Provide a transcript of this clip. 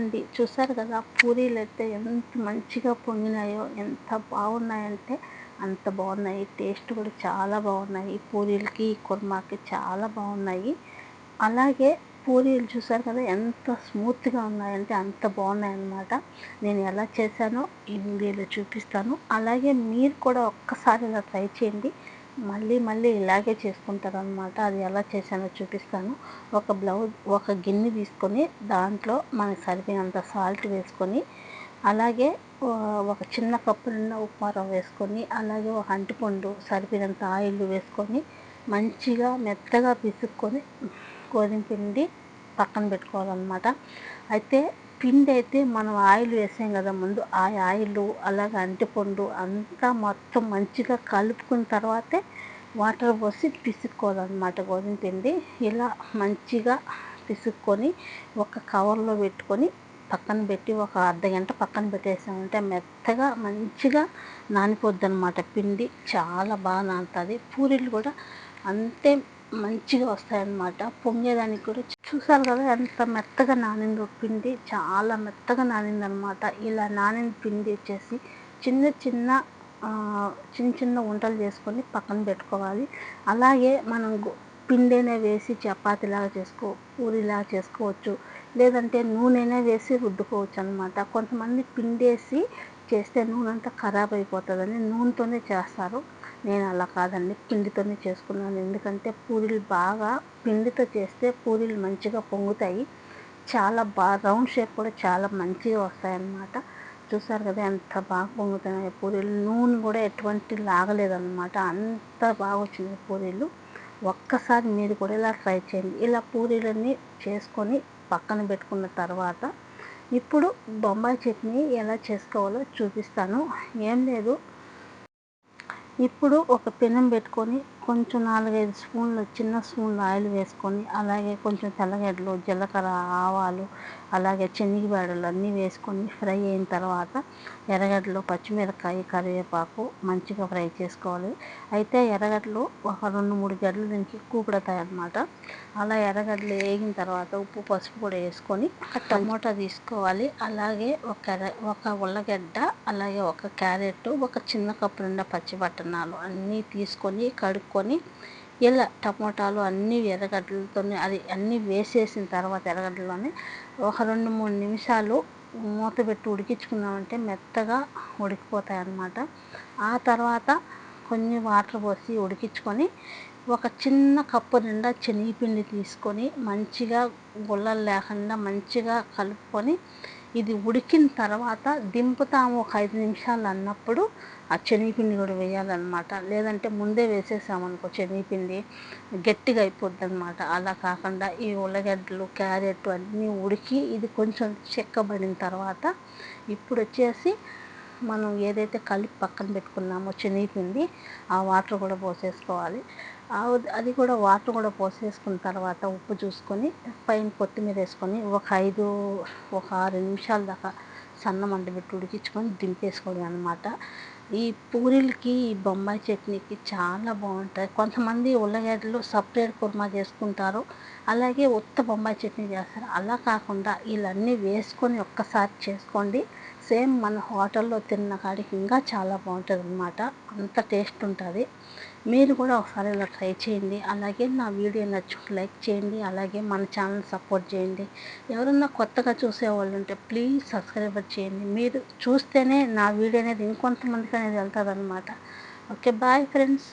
అండి. చూసారు కదా పూరీలు అయితే ఎంత మంచిగా పొంగినాయో ఎంత బాగున్నాయంటే అంత బాగున్నాయి. టేస్ట్ కూడా చాలా బాగున్నాయి. పూరీలకి కుర్మాకి చాలా బాగున్నాయి. అలాగే పూరీలు చూసారు కదా ఎంత స్మూత్గా ఉన్నాయంటే అంత బాగున్నాయి అన్నమాట నేను ఎలా చేశానో ఈ వీడియోలో చూపిస్తాను. అలాగే మీరు కూడా ఒక్కసారి ఇలా ట్రై చేయండి. మళ్ళీ మళ్ళీ ఇలాగే చేసుకుంటారు అనమాట అది ఎలా చేశానో చూపిస్తాను. ఒక బ్లౌజ్ ఒక గిన్నె తీసుకొని దాంట్లో మనకు సరిపోయినంత సాల్ట్ వేసుకొని అలాగే ఒక చిన్న కప్పు నిండా ఉప్మారం వేసుకొని అలాగే ఒక అంటిపండు సరిపోయినంత ఆయిల్ వేసుకొని మంచిగా మెత్తగా పిసుక్కొని గోధుమ పిండి పక్కన పెట్టుకోవాలన్నమాట. అయితే పిండి అయితే మనం ఆయిల్ వేసాం కదా ముందు. ఆ ఆయిల్ అలాగే అంటిపండు అంతా మొత్తం మంచిగా కలుపుకున్న తర్వాతే వాటర్ పోసి పిసుక్కోవాలన్నమాట. గోధుమ పిండి ఇలా మంచిగా పిసుక్కొని ఒక కవర్లో పెట్టుకొని పక్కన పెట్టి ఒక అర్ధ గంట పక్కన పెట్టేసామంటే మెత్తగా మంచిగా నానిపోద్ది అనమాట పిండి చాలా బాగా నానుతుంది. పూరీలు కూడా అంతే మంచిగా వస్తాయన్నమాట. పొంగేదానికి కూడా చూసారు కదా ఎంత మెత్తగా నానిందో పిండి. చాలా మెత్తగా నానిందనమాట ఇలా నానిన పిండి వచ్చేసి చిన్న చిన్న చిన్న చిన్న వంటలు చేసుకొని పక్కన పెట్టుకోవాలి. అలాగే మనం పిండినే వేసి చపాతీలాగా చేసుకో పూరిలాగా చేసుకోవచ్చు. లేదంటే నూనెనే వేసి రుద్దుకోవచ్చు అనమాట కొంతమంది పిండేసి చేస్తే నూనె అంతా ఖరాబ్ అయిపోతుందని నూనెతోనే చేస్తారు. నేను అలా కాదండి. పిండితోనే చేసుకున్నాను. ఎందుకంటే పూరీలు బాగా పిండితో చేస్తే పూరీలు మంచిగా పొంగుతాయి. చాలా బాగా రౌండ్ షేప్ కూడా చాలా మంచిగా వస్తాయన్నమాట. చూసారు కదా ఎంత బాగా పొంగుతున్నాయి. పూరీలు నూనె కూడా ఎటువంటి లాగలేదన్నమాట. అంత బాగా వచ్చింది పూరీలు. ఒక్కసారి మీరు కూడా ఇలా ట్రై చేయండి. ఇలా పూరీలన్నీ చేసుకొని పక్కన పెట్టుకున్న తర్వాత ఇప్పుడు బొంబాయి చట్నీ ఎలా చేసుకోవాలో చూపిస్తాను. ఏం లేదు. ఇప్పుడు ఒక పెనం పెట్టుకొని కొంచెం నాలుగైదు స్పూన్లు చిన్న స్పూన్లు ఆయిల్ వేసుకొని అలాగే కొంచెం తెల్లగడ్డలు జీలకర్ర ఆవాలు అలాగే శనగబేడలు అన్నీ వేసుకొని ఫ్రై అయిన తర్వాత ఎర్రగడ్డలు పచ్చిమిరపకాయ కరివేపాకు మంచిగా ఫ్రై చేసుకోవాలి. అయితే ఎర్రగడ్డలు ఒక రెండు మూడు గడ్డలు దీనికి ఎక్కువ పడతాయి అన్నమాట అలా ఎర్రగడ్డలు వేగిన తర్వాత ఉప్పు పసుపు కూడా వేసుకొని ఒక టమోటా తీసుకోవాలి. అలాగే ఒక ఒక ఉల్లగడ్డ అలాగే ఒక క్యారెట్ ఒక చిన్న కప్పు నిండా పచ్చి బట్టనాలు అన్నీ తీసుకొని కడుక్కొని ఇలా టమోటాలు అన్నీ ఎర్రగడ్డలతో అది అన్నీ వేసేసిన తర్వాత ఎర్రగడ్డలోనే ఒక రెండు మూడు నిమిషాలు మూత పెట్టి ఉడికించుకున్నామంటే మెత్తగా ఉడికిపోతాయి అన్నమాట ఆ తర్వాత కొన్ని వాటర్ పోసి ఉడికించుకొని ఒక చిన్న కప్పు నిండా శనగపిండి తీసుకొని మంచిగా గుల్లలు లేకుండా మంచిగా కలుపుకొని ఇది ఉడికిన తర్వాత దింపుతాము ఒక ఐదు నిమిషాలు అన్నప్పుడు ఆ శనగపిండి కూడా వేయాలన్నమాట. లేదంటే ముందే వేసేసామనుకో శనగపిండి గట్టిగా అయిపోద్ది అనమాట అలా కాకుండా ఈ ఉల్లగడ్డలు క్యారెట్ అన్నీ ఉడికి ఇది కొంచెం చెక్కబడిన తర్వాత ఇప్పుడు వచ్చేసి మనం ఏదైతే కలిపి పక్కన పెట్టుకున్నామో శనగపిండి ఆ వాటర్ కూడా పోసేసుకోవాలి. అది కూడా వాటర్ కూడా పోసేసుకున్న తర్వాత ఉప్పు చూసుకొని పైన కొత్తిమీర వేసుకొని ఒక ఐదు ఒక ఆరు నిమిషాల దాకా సన్న మంట పెట్టి ఉడికించుకొని దింపేసుకోవడం అనమాట ఈ పూరీలకి ఈ బొంబాయి చట్నీకి చాలా బాగుంటాయి. కొంతమంది ఉల్లగడ్డలు సపరేట్ కుర్మా చేసుకుంటారు. అలాగే ఉత్త బొంబాయి చట్నీ చేస్తారు. అలా కాకుండా వీళ్ళన్నీ వేసుకొని ఒక్కసారి చేసుకోండి. సేమ్ మన హోటల్లో తిన్న కాడికి ఇంకా చాలా బాగుంటుంది అనమాట అంత టేస్ట్ ఉంటుంది. మీరు కూడా ఒకసారి ఇలా ట్రై చేయండి. అలాగే నా వీడియో నచ్చుకు లైక్ చేయండి. అలాగే మన ఛానల్ సపోర్ట్ చేయండి. ఎవరన్నా కొత్తగా చూసేవాళ్ళు ఉంటే ప్లీజ్ సబ్స్క్రైబర్ చేయండి. మీరు చూస్తేనే నా వీడియో అనేది ఇంకొంతమందికి అనేది వెళ్తుంది అనమాట ఓకే బాయ్ ఫ్రెండ్స్.